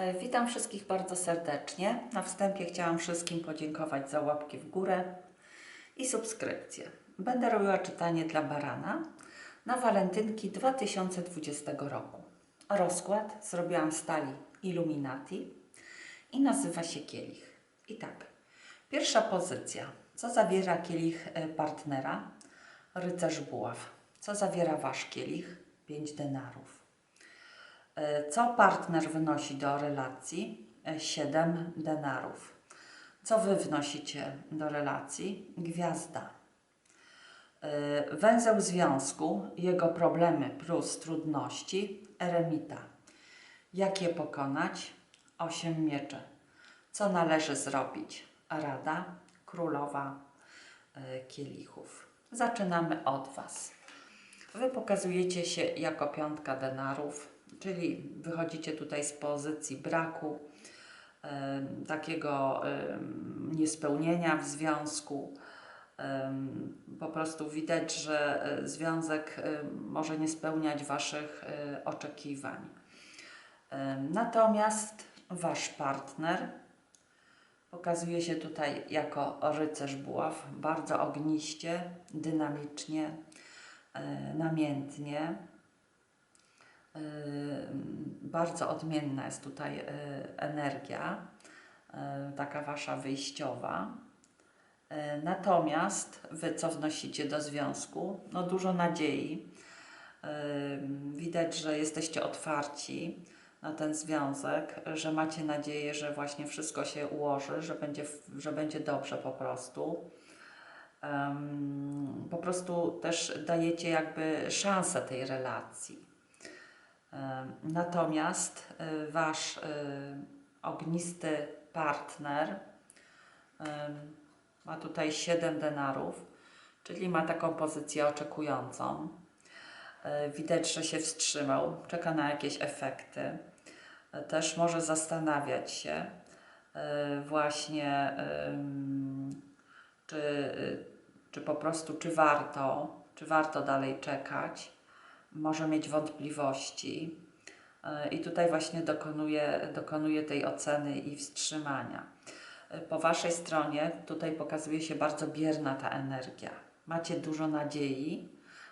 E, Witam wszystkich bardzo serdecznie. Na wstępie chciałam wszystkim podziękować za łapki w górę i subskrypcję. Będę robiła czytanie dla barana na walentynki 2020 roku. Rozkład zrobiłam w stali Illuminati i nazywa się kielich. I tak, pierwsza pozycja. Co zawiera kielich e, partnera? Rycerz buław. Co zawiera wasz kielich? 5 denarów. E, Co partner wnosi do relacji? 7 denarów. Co wy wnosicie do relacji? Gwiazda. E, Węzeł związku, jego problemy plus trudności, eremita. Jak je pokonać? Osiem mieczy. Co należy zrobić? Rada, królowa e, kielichów. Zaczynamy od Was. Wy pokazujecie się jako piątka denarów, czyli wychodzicie tutaj z pozycji braku, takiego niespełnienia w związku. Po prostu widać, że e, związek em, może nie spełniać Waszych e, oczekiwań. Natomiast Wasz partner pokazuje się tutaj jako rycerz buław, bardzo ogniście, dynamicznie, e, namiętnie. E, Bardzo odmienna jest tutaj e, energia, e, taka wasza wyjściowa. Natomiast wy co wnosicie do związku? No dużo nadziei. Widać, że jesteście otwarci na ten związek, że macie nadzieję, że właśnie wszystko się ułoży, że będzie, że będzie dobrze po prostu. Po prostu też dajecie jakby szansę tej relacji. Natomiast y, wasz y, ognisty partner ma tutaj 7 denarów, czyli ma taką pozycję oczekującą. Y, Widać, że się wstrzymał, czeka na jakieś efekty. Też może zastanawiać się właśnie, czy, czy po prostu, czy warto, czy warto dalej czekać. Może mieć wątpliwości. Y, I tutaj właśnie dokonuje, dokonuje tej oceny i wstrzymania. Y, Po Waszej stronie tutaj pokazuje się bardzo bierna ta energia. Macie dużo nadziei,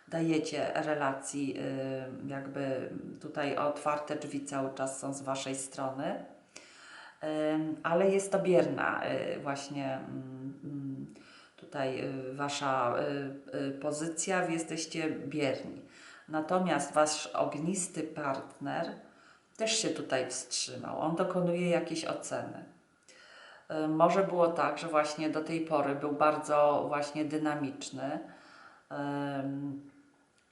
dajecie relacji, y, jakby tutaj otwarte drzwi cały czas są z Waszej strony, Ym, ale jest to bierna y, właśnie mm, mm, tutaj y, Wasza pozycja, jesteście bierni. Natomiast Wasz ognisty partner też się tutaj wstrzymał. On dokonuje jakiejś oceny. Y, Może było tak, że właśnie do tej pory był bardzo właśnie dynamiczny, ym,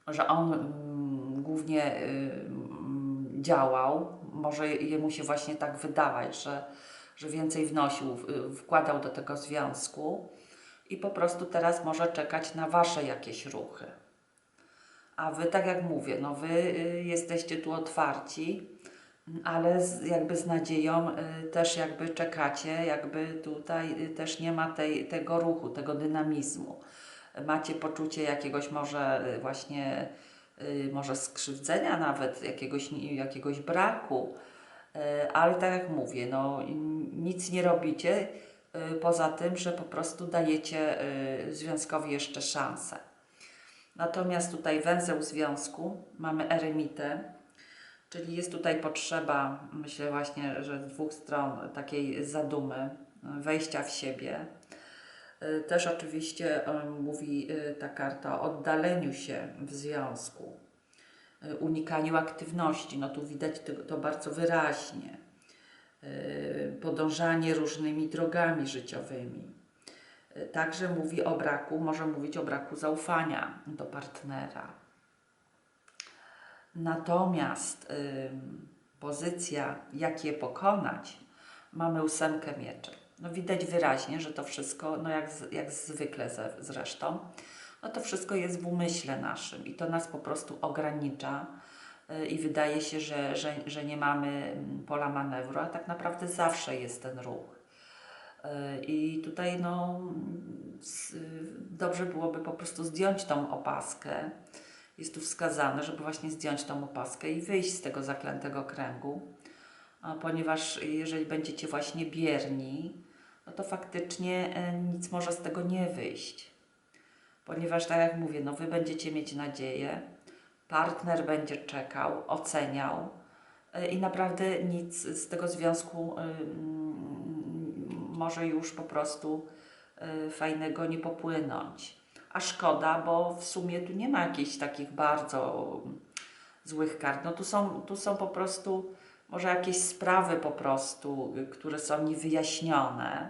że on mm, głównie y, mm, działał. Może jemu się właśnie tak wydawać, że, że więcej wnosił, wkładał do tego związku i po prostu teraz może czekać na Wasze jakieś ruchy. A Wy, tak jak mówię, no Wy y, jesteście tu otwarci, ale z, jakby z nadzieją y, też jakby czekacie, jakby tutaj y, też nie ma tej, tego ruchu, tego dynamizmu. Macie poczucie jakiegoś może właśnie, może skrzywdzenia nawet, jakiegoś, jakiegoś braku, ale tak jak mówię, no nic nie robicie poza tym, że po prostu dajecie związkowi jeszcze szansę. Natomiast tutaj węzeł związku, mamy eremitę, czyli jest tutaj potrzeba, myślę właśnie, że z dwóch stron takiej zadumy, y, wejścia w siebie. Y, Też oczywiście y, mówi ta karta o oddaleniu się w związku, unikaniu aktywności. No tu widać to, bardzo wyraźnie. Podążanie różnymi drogami życiowymi. Y, Także mówi o braku, może mówić o braku zaufania do partnera. Natomiast ym, pozycja, jak je pokonać, mamy ósemkę mieczy. No widać wyraźnie, że to wszystko, no jak, jak zwykle ze, zresztą, no to wszystko jest w umyśle naszym i to nas po prostu ogranicza y, i wydaje się, że, że, że nie mamy pola manewru, a tak naprawdę zawsze jest ten ruch. Y, I tutaj no, dobrze byłoby po prostu zdjąć tą opaskę. Jest tu wskazane, żeby właśnie zdjąć tą opaskę i wyjść z tego zaklętego kręgu. ponieważ jeżeli będziecie właśnie bierni, no to faktycznie e, nic może z tego nie wyjść. Ponieważ, tak jak mówię, no wy będziecie mieć nadzieję, partner będzie czekał, oceniał e, i naprawdę nic z tego związku może już po prostu y, fajnego nie popłynąć. A szkoda, bo w sumie tu nie ma jakichś takich bardzo złych kart. No tu są, tu są po prostu może jakieś sprawy po prostu, y, które są niewyjaśnione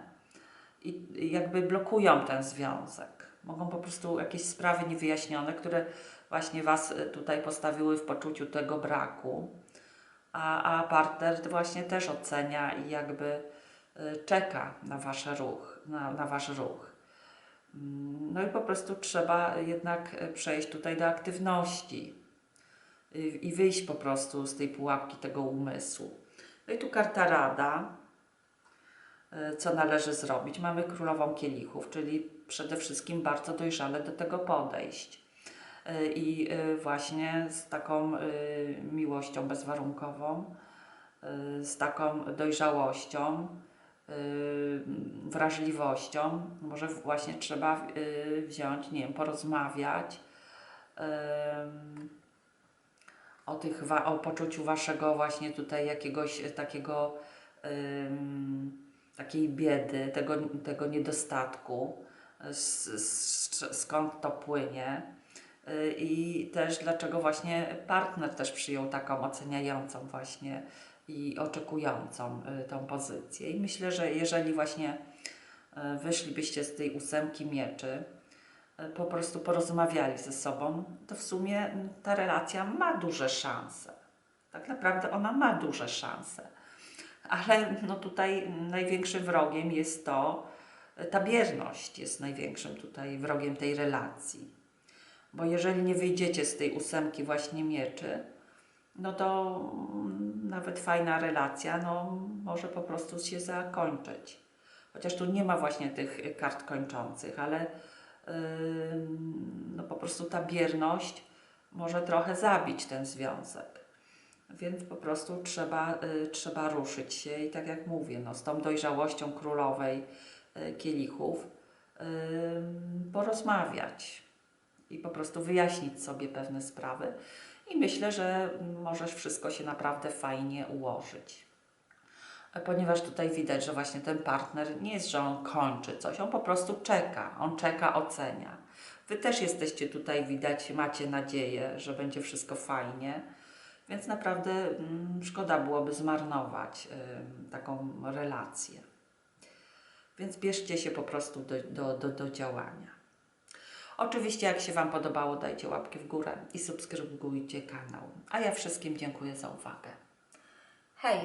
i jakby blokują ten związek. Mogą po prostu jakieś sprawy niewyjaśnione, które właśnie Was y, tutaj postawiły w poczuciu tego braku, a, a partner właśnie też ocenia i jakby czeka na Wasz ruch, na, na Wasz ruch. Mm, No i po prostu trzeba jednak y, przejść tutaj do aktywności y, i wyjść po prostu z tej pułapki tego umysłu. No i tu karta rada, y, co należy zrobić. Mamy królową kielichów, czyli przede wszystkim bardzo dojrzale do tego podejść. Y, I y, właśnie z taką y, miłością bezwarunkową, y, z taką dojrzałością, y, wrażliwością, może właśnie trzeba y, wziąć, nie wiem, porozmawiać ym, o, tych, o poczuciu waszego właśnie tutaj jakiegoś takiego takiej biedy, tego, tego niedostatku, skąd to płynie. Y, i też dlaczego właśnie partner też przyjął taką oceniającą właśnie i oczekującą y, tą pozycję. I myślę, że jeżeli właśnie y, wyszlibyście z tej ósemki mieczy, y, po prostu porozmawiali ze sobą, to w sumie mm, ta relacja ma duże szanse. Tak naprawdę ona ma duże szanse. Ale no tutaj największym wrogiem jest to, ta bierność jest największym tutaj wrogiem tej relacji. Bo jeżeli nie wyjdziecie z tej ósemki właśnie mieczy, no to mm, nawet fajna relacja no, może po prostu się zakończyć. Chociaż tu nie ma właśnie tych kart kończących, ale no po prostu ta bierność może trochę zabić ten związek. Więc po prostu trzeba, y, trzeba ruszyć się i tak jak mówię, no, z tą dojrzałością królowej y, kielichów porozmawiać i po prostu wyjaśnić sobie pewne sprawy. I myślę, że możesz wszystko się naprawdę fajnie ułożyć. Ponieważ tutaj widać, że właśnie ten partner nie jest, że on kończy coś, on po prostu czeka, on czeka, ocenia. Wy też jesteście tutaj, widać, macie nadzieję, że będzie wszystko fajnie, więc naprawdę mm, szkoda byłoby zmarnować ym, taką relację. Więc bierzcie się po prostu do, do, do, do działania. Oczywiście, jak się Wam podobało, dajcie łapkę w górę i subskrybujcie kanał. A ja wszystkim dziękuję za uwagę. Hej,